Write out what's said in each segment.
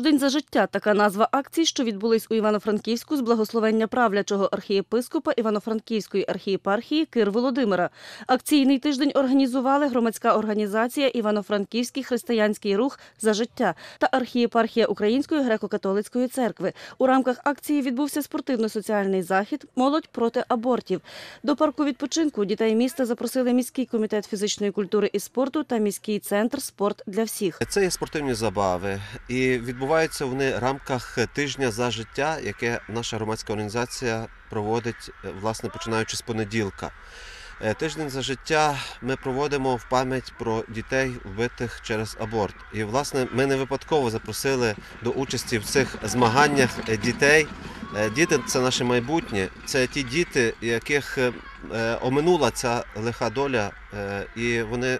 Тиждень за життя така назва акцій, що відбулись у Івано-Франківську з благословення правлячого архієпископа Івано-Франківської архієпархії Кир Володимира. Акційний тиждень організували громадська організація Івано-Франківський християнський рух за життя та архієпархія Української греко-католицької церкви. У рамках акції відбувся спортивно-соціальний захід Молодь проти абортів. До парку відпочинку дітей міста запросили міський комітет фізичної культури і спорту та міський центр Спорт для всіх. Це є спортивні забави, і відбуваються вони в рамках тижня за життя, яке наша громадська організація проводить е, власне починаючи з понеділка. Е, Тиждень за життя ми проводимо в пам'ять про дітей, вбитих через аборт. І власне ми не випадково запросили до участі в цих змаганнях е, дітей. Діти це наше майбутнє, це ті діти, яких оминула ця лиха доля, і вони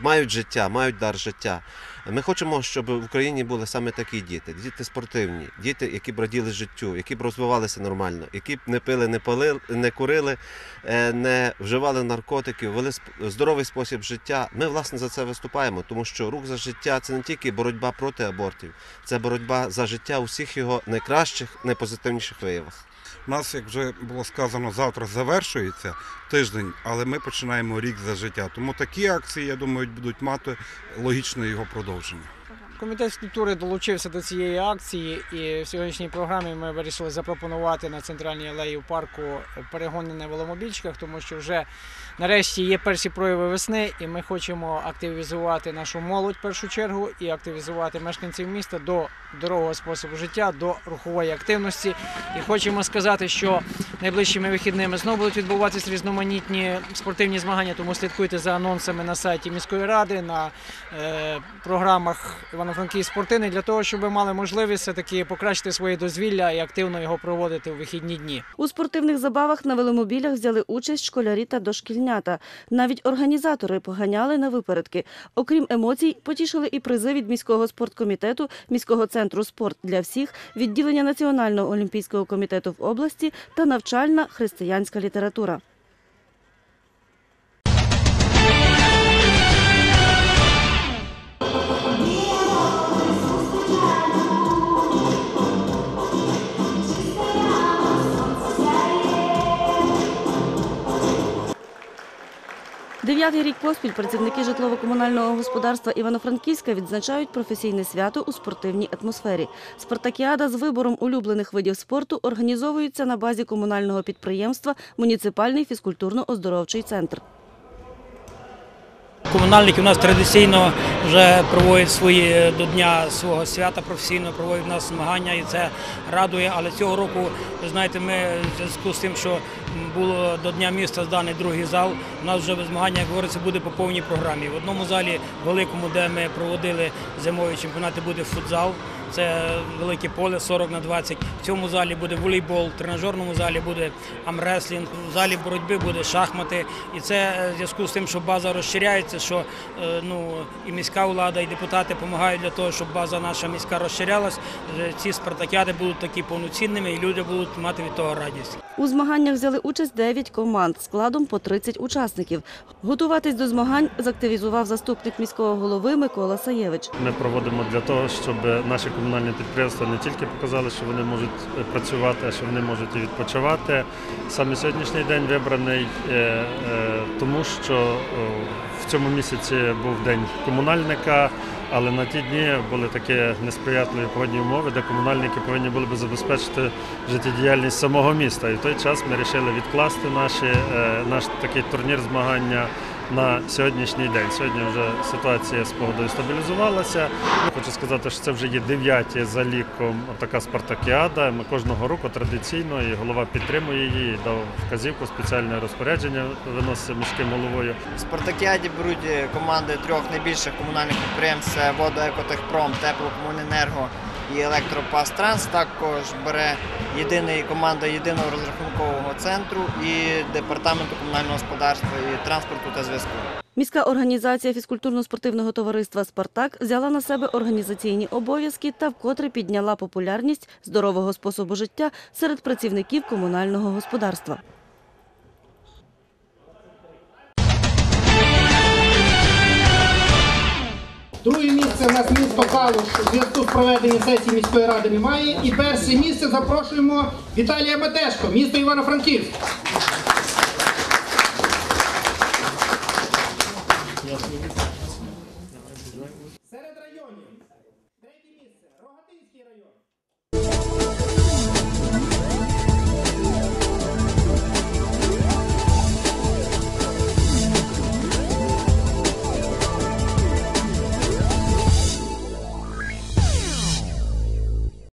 мають життя, мають дар життя. Ми хочемо, щоб в Україні були саме такі діти, діти спортивні, діти, які б раділи життю, які б розвивалися нормально, які б не пили, не палили, не курили, е, не вживали наркотиків, вели здоровий спосіб життя. Ми власне за це виступаємо, тому що рух за життя це не тільки боротьба проти абортів, це боротьба за життя у всіх його найкращих, найпозитивніших виявах. У нас, як вже було сказано, завтра завершується тиждень, але ми починаємо рік за життя. Тому такі акції, я думаю, будуть мати логічне його продовження. Комітет з культури долучився до цієї акції, і в сьогоднішній програмі ми вирішили запропонувати на центральній алеї в парку перегони на веломобільчиках, тому що вже нарешті є перші прояви весни, і ми хочемо активізувати нашу молодь в першу чергу і активізувати мешканців міста до здорового способу життя, до рухової активності. І хочемо сказати, що найближчими вихідними знову будуть відбуватися різноманітні спортивні змагання, тому слідкуйте за анонсами на сайті міської ради, на е, програмах Івано-Франківськ спортивний для того, щоб мали можливість все-таки покращити своє дозвілля і активно його проводити у вихідні дні. У спортивних забавах на веломобілях взяли участь школярі та дошкільнята. Навіть організатори поганяли на випередки. Окрім емоцій, потішили і призи від міського спорткомітету, міського центру спорт для всіх, відділення Національного олімпійського комітету в області та навчальна християнська література. Дев'ятий рік поспіль працівники житлово-комунального господарства Івано-Франківська відзначають професійне свято у спортивній атмосфері. Спартакіада з вибором улюблених видів спорту організовується на базі комунального підприємства Муніципальний фізкультурно-оздоровчий центр. Комунальники у нас традиційно вже проводять свої до дня свого свята професійно, проводять у нас змагання і це радує. Але цього року, ви знаєте, ми в зв'язку з тим, що було до Дня міста зданий другий зал, у нас вже змагання, як говориться, буде по повній програмі. В одному залі великому, де ми проводили зимові чемпіонати, буде футзал. Це велике поле 40 на 20. В цьому залі буде волейбол, в тренажерному залі буде амреслінг, в залі боротьби буде шахмати. І це е, в зв'язку з тим, що база розширяється, що е, ну, і міська влада, і депутати допомагають для того, щоб база наша міська розширялась. Е, Ці спартакіади будуть такі повноцінними, і люди будуть мати від того радість. У змаганнях взяли участь 9 команд складом по 30 учасників. Готуватись до змагань заактивізував заступник міського голови Микола Саєвич. Ми проводимо для того, щоб наші комунальні підприємства не тільки показали, що вони можуть е, працювати, а що вони можуть і відпочивати. Саме сьогоднішній день вибраний е, е, тому, що о, в цьому місяці був день комунальника. Але на ті дні були такі несприятливі погодні умови, де комунальники повинні були б забезпечити життєдіяльність самого міста. І в той час ми вирішили відкласти наші, е, наш такий турнір змагання на сьогоднішній день. Сьогодні вже ситуація з погодою стабілізувалася. Хочу сказати, що це вже є дев'яті за ліком така спартакіада. Ми кожного року традиційно і голова підтримує її, дав вказівку, спеціальне розпорядження виноситься міським головою. В Спартакіаді беруть е, команди трьох найбільших комунальних підприємств Водоекотехпром, Теплокомуненерго і Електропастранс. Також бере єдиний команда єдиного розрахункового центру і департаменту комунального господарства і транспорту та зв'язку. Міська організація фізкультурно-спортивного товариства Спартак взяла на себе організаційні обов'язки та вкотре підняла популярність здорового способу життя серед працівників комунального господарства. Друге місце у нас місто Калуш у зв'язку з проведенням сесії міської ради немає. І перше місце запрошуємо Віталія Матешко, місто Івано-Франківськ. Серед районів.